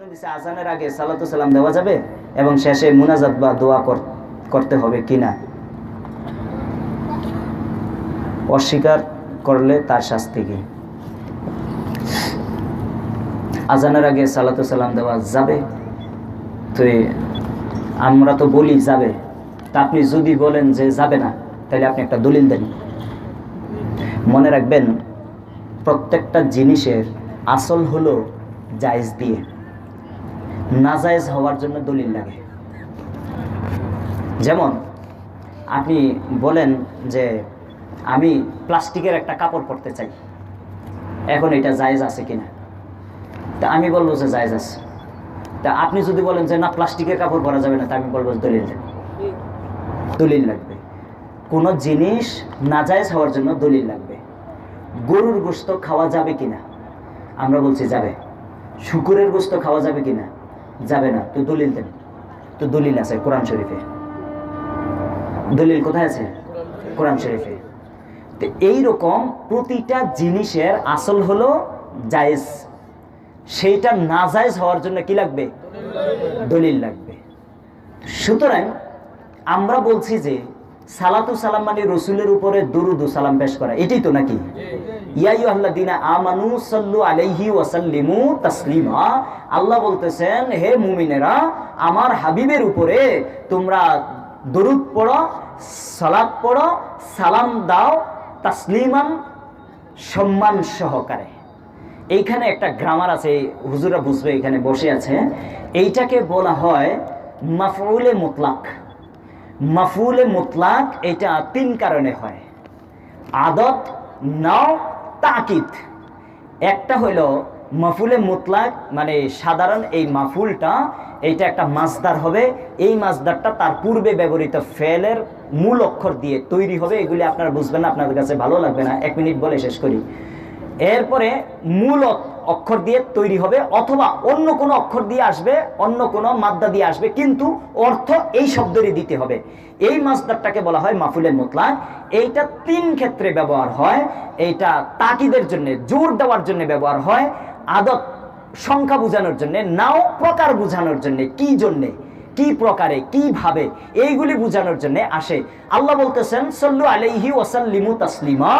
প্রশ্ন আজানের আগে সালাতু সালাম দেওয়া যাবে এবং শেষে মুনাজাত বা দোয়া করতে হবে কিনা? অস্বীকার করলে তার শাস্তি কি? আজানের আগে সালাতু সালাম দেওয়া যাবে? তো আমরা তো বলি যাবে। তা আপনি যদি বলেন যে যাবে না, তাহলে আপনি একটা দলিল দেন। মনে রাখবেন, প্রত্যেকটা জিনিসের আসল হলো জায়েজ দিয়ে। নাজায়েজ হওয়ার জন্য দলিল লাগে। যেমন, আপনি বলেন যে আমি প্লাস্টিকের একটা কাপড় পরতে চাই। এখন এটা জায়েজ আছে কিনা? তা আমি বলব যে জায়েজ আছে। তা আপনি যদি বলেন যে না, প্লাস্টিকের কাপড় পরা যাবে না, তা আমি বলব দলিল দলিল লাগবে। কোনো জিনিস নাজায়েজ হওয়ার জন্য দলিল লাগবে। গরুর গোস্ত খাওয়া যাবে কিনা? আমরা বলছি যাবে। শুকুরের গোস্ত খাওয়া যাবে কিনা? যাবে না। তো দলিল দেন। তো দলিল আছে কোরআন শরীফে। দলিল কোথায় আছে? কোরআন শরীফে। তো এইরকম প্রতিটা জিনিসের আসল হলো জায়েজ। সেইটা না জায়েজ হওয়ার জন্য কি লাগবে? দলিল লাগবে। সুতরাং আমরা বলছি যে সালাতু সালাম মানে রসুলের উপরে দুরুদু সালাম পেশ করা। এটাই তো নাকি? আমানু সাল্লু আলাইহি ওয়া তাসলিমা। আল্লাহ বলতেছেন হে মুমিনেরা আমার হাবিবের উপরে তোমরা দরুদ পড়ো সালাত পড়ো সালাম দাও তাসলিমান সম্মান সহকারে। এইখানে একটা গ্রামার আছে হুজুরা বুঝবে এখানে বসে আছে। এইটাকে বলা হয় মাফউলে মুতলাক। মাফুলে মুতলাক, এটা তিন কারণে হয়। আদত, নাও, তাকিদ। একটা হইল মাফুলে মুতলাক মানে সাধারণ এই মাফুলটা এইটা একটা মাসদার হবে। এই মাসদারটা তার পূর্বে ব্যবহৃত ফেলের মূল অক্ষর দিয়ে তৈরি হবে। এগুলি আপনারা বুঝবেন আপনাদের কাছে ভালো লাগবে না। এক মিনিট বলে শেষ করি। এরপরে মূল অক্ষর দিয়ে তৈরি হবে অথবা অন্য কোনো অক্ষর দিয়ে আসবে, অন্য কোনো মাদ্দা দিয়ে আসবে, কিন্তু অর্থ এই শব্দেরই দিতে হবে। এই মাসদারটাকে বলা হয় মাফুলের মোতলাক এইটা তিন ক্ষেত্রে ব্যবহার হয়। এইটা তাকিদের জন্য, জোর দেওয়ার জন্য ব্যবহার হয়। আদত সংখ্যা বোঝানোর জন্য, নাও প্রকার বোঝানোর জন্য, কি জন্যে? কি প্রকারে, কীভাবে? এইগুলি বোঝানোর জন্য আসে। আল্লাহ বলতেছেন, সল্লু আলাইহি ওয়াসাল্লিমু তাসলিমা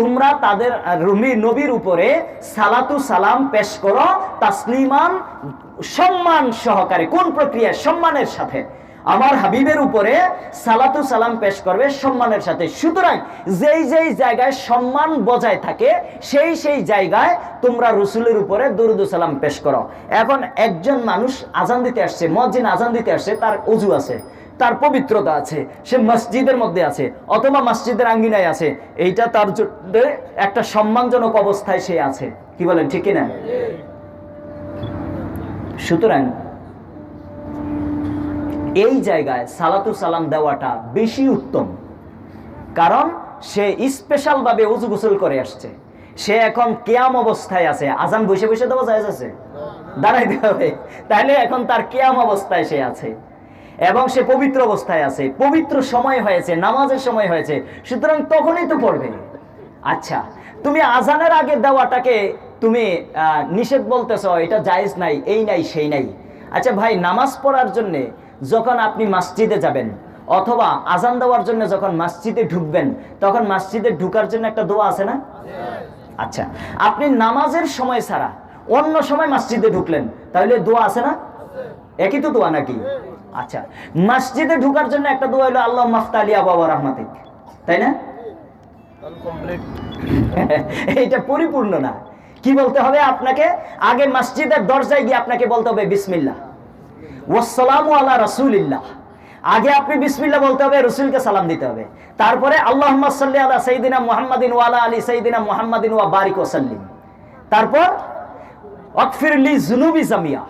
তোমরা তাদের রুমি নবীর উপরে সালাতু সালাম পেশ করো, তাসলিমান, সম্মান সহকারে, কোন প্রক্রিয়া সম্মানের সাথে। আমার হাবিবের উপরে সালাতু সালাম পেশ করবে সম্মানের সাথে। সুতরাং যেই যেই জায়গায় সম্মান বজায় থাকে, সেই সেই জায়গায় তোমরা রসুলের উপরে দরুদু সালাম পেশ করো। এখন একজন মানুষ আজান দিতে আসছে, মসজিদ আজান দিতে আসছে, তার অজু আছে, তার পবিত্রতা আছে, সে মসজিদের মধ্যে আছে, অথবা মসজিদের আঙ্গিনায় আছে, এইটা তার একটা সম্মানজনক অবস্থায় সে আছে। কি বলেন, ঠিক না সুতরাং এই জায়গায় সালাতু সালাম দেওয়াটা বেশি উত্তম। কারণ সে স্পেশাল ভাবে উজু গোসল করে আসছে। সে এখন কেয়াম অবস্থায় আছে। আজান বসে বসে দেওয়া যায় আছে? দাঁড়াইতে হবে। তাহলে এখন তার কেয়াম অবস্থায় সে আছে। এবং সে পবিত্র অবস্থায় আছে। পবিত্র সময় হয়েছে, নামাজের সময় হয়েছে। সুতরাং তখনই তো পড়বে। আচ্ছা তুমি আজানের আগে দেওয়াটাকে তুমি নিষেধ বলতেছ, এটা জায়েজ নাই, এই নাই, সেই নাই। আচ্ছা ভাই, নামাজ পড়ার জন্য যখন আপনি মসজিদে যাবেন অথবা আজান দেওয়ার জন্য যখন মসজিদে ঢুকবেন তখন মসজিদে ঢুকার জন্য একটা দোয়া আছে না? আচ্ছা আপনি নামাজের সময় ছাড়া অন্য সময় মসজিদে ঢুকলেন তাহলে দোয়া আছে না? একই তো দোয়া নাকি? আচ্ছা মসজিদে ঢুকার জন্য একটা দোয়া হলো আল্লাহ মাফতালিয়া বাবা রহমাতিক তাই না? এটা পরিপূর্ণ না। কি বলতে হবে আপনাকে? আগে মসজিদের দরজায় গিয়ে আপনাকে বলতে হবে বিসমিল্লাহ ওয়াসসালামু আলা রাসূলিল্লাহ। আগে আপনি বিসমিল্লাহ বলতে হবে, রসুলকে সালাম দিতে হবে। তারপরে আল্লাহ সাল্লি আলা সাইদিনা মুহাম্মাদিন ওয়ালা আলী সাইদিনা মুহাম্মাদিন ওয়া বারিক ওসাল্লিম তারপর অকফিরলি জুনুবি জামিয়া।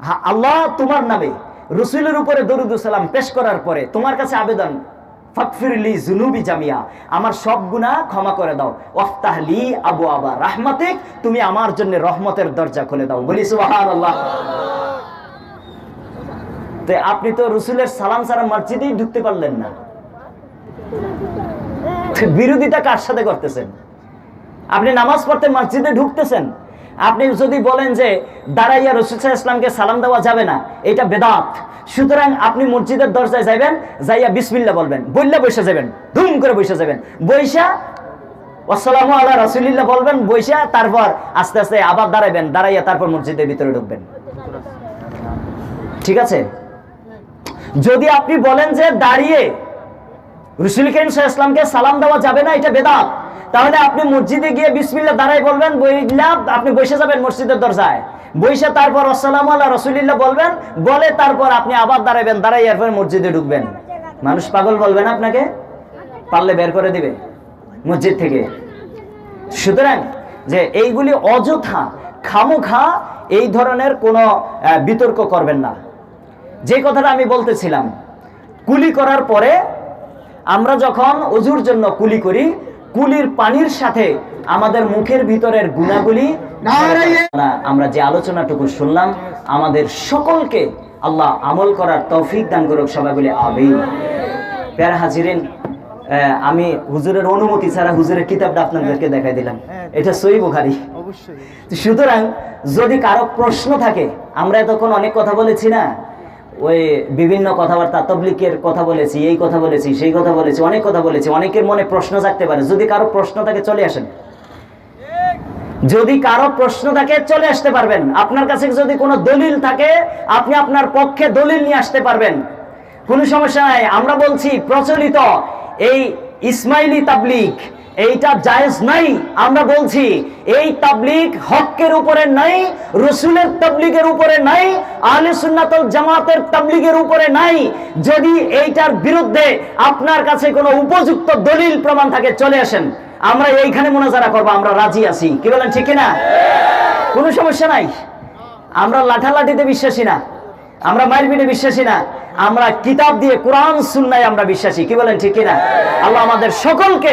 হা- আল্লাহ তোমার নামে রসুলের উপরে দরুদ সালাম পেশ করার পরে তোমার কাছে আবেদন ফাকফিরলি জুনুবি জামিয়া। আমার সব গুনাহ ক্ষমা করে দাও। ওয়াফতাহলি আবু আবা রাহমাতিক, তুমি আমার জন্য রহমতের দরজা খুলে দাও। বলি সুবহানাল্লাহ। তো আপনি তো রসুলের সালাম সারা মসজিদেই ঢুকতে পারলেন না। বিরোধিতা কার সাথে করতেছেন? আপনি নামাজ পড়তে মসজিদে ঢুকতেছেন। আপনি যদি বলেন যে, দাঁড়াইয়া রসুল ইসলামকে সালাম দেওয়া যাবে না, এটা বেদাত। সুতরাং আপনি মসজিদের দরজায় যাবেন যাইয়া বিসমিল্লা বলবেন বললে বসে যাবেন ধুম করে বসে যাবেন বৈশা আসসালামু আল্লাহ রাসুলিল্লাহ বলবেন বৈশা তারপর আস্তে আস্তে আবার দাঁড়াবেন দাঁড়াইয়া তারপর মসজিদের ভিতরে ঢুকবেন। ঠিক আছে? যদি আপনি বলেন যে দাঁড়িয়ে রসুল করিম ইসলামকে সালাম দেওয়া যাবে না, এটা বেদাত। তাহলে আপনি মসজিদে গিয়ে বিসমিল্লা দাঁড়াই বলবেন বইলাম আপনি বসে যাবেন মসজিদের দরজায়। বইসে তারপর, আসসালামু আল্লাহ রসুলিল্লাহ বলবেন, বলে তারপর আপনি আবার দাঁড়াবেন দাঁড়াই এরপর মসজিদে ঢুকবেন। মানুষ পাগল বলবেন আপনাকে? পারলে বের করে দিবে মসজিদ থেকে। সুতরাং যে এইগুলি অযথা, খামোখা, এই ধরনের কোনো বিতর্ক করবেন না। যে কথাটা আমি বলতেছিলাম কুলি করার পরে আমরা যখন অজুর জন্য কুলি করি কুলির পানির সাথে আমাদের মুখের ভিতরের গুণাগুলি আমরা যে আলোচনাটুকু শুনলাম আমাদের সকলকে আল্লাহ আমল করার তৌফিক দান করুক সবাই বলে আমিন। প্যারা হাজিরেন আমি হুজুরের অনুমতি ছাড়া হুজুরের কিতাবটা আপনাদেরকে দেখাই দিলাম। এটা সই বুখারি। সুতরাং যদি কারও প্রশ্ন থাকে আমরা এতক্ষণ অনেক কথা বলেছি না ওই বিভিন্ন কথাবার্তা, তবলিকের কথা বলেছি, এই কথা বলেছি, সেই কথা বলেছি, অনেক কথা বলেছি, অনেকের মনে প্রশ্ন থাকতে পারে। যদি কারও প্রশ্ন থাকে, চলে আসেন। যদি কারও প্রশ্ন থাকে, চলে আসতে পারবেন। আপনার কাছে যদি কোনো দলিল থাকে, আপনি আপনার পক্ষে দলিল নিয়ে আসতে পারবেন। কোনো সমস্যা নাই। আমরা বলছি, প্রচলিত এই ইসমাইলি তাবলিক এইটা জায়েজ নাই। আমরা বলছি, এই তাবলিক হকের উপরে নাই, রসুলের তাবলিগের উপরে নাই, আহলে সুন্নাতুল জামাতের তাবলিগের উপরে নাই। যদি এইটার বিরুদ্ধে আপনার কাছে কোনো উপযুক্ত দলিল প্রমাণ থাকে, চলে আসেন। আমরা এইখানে মোনাজারা করব, আমরা রাজি আছি। কি বলেন, ঠিক না কোনো সমস্যা নাই? আমরা লাঠালাঠিতে বিশ্বাসী না। আমরা মাইল মিলে বিশ্বাসী না। আমরা কিতাব দিয়ে কোরআন, সুন্নায় আমরা বিশ্বাসী। কি বলেন, ঠিক কিনা? আল্লাহ আমাদের সকলকে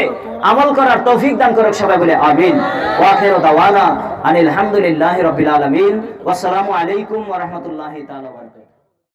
আমল করার তৌফিক দান করুক, সবাই বলে আমিন। ওয়াখিরু দাওয়ানা আনিল হামদুলিল্লাহি রাব্বিল আলামিন। ওয়া আসসালামু আলাইকুম ওয়া রাহমাতুল্লাহি তাআলা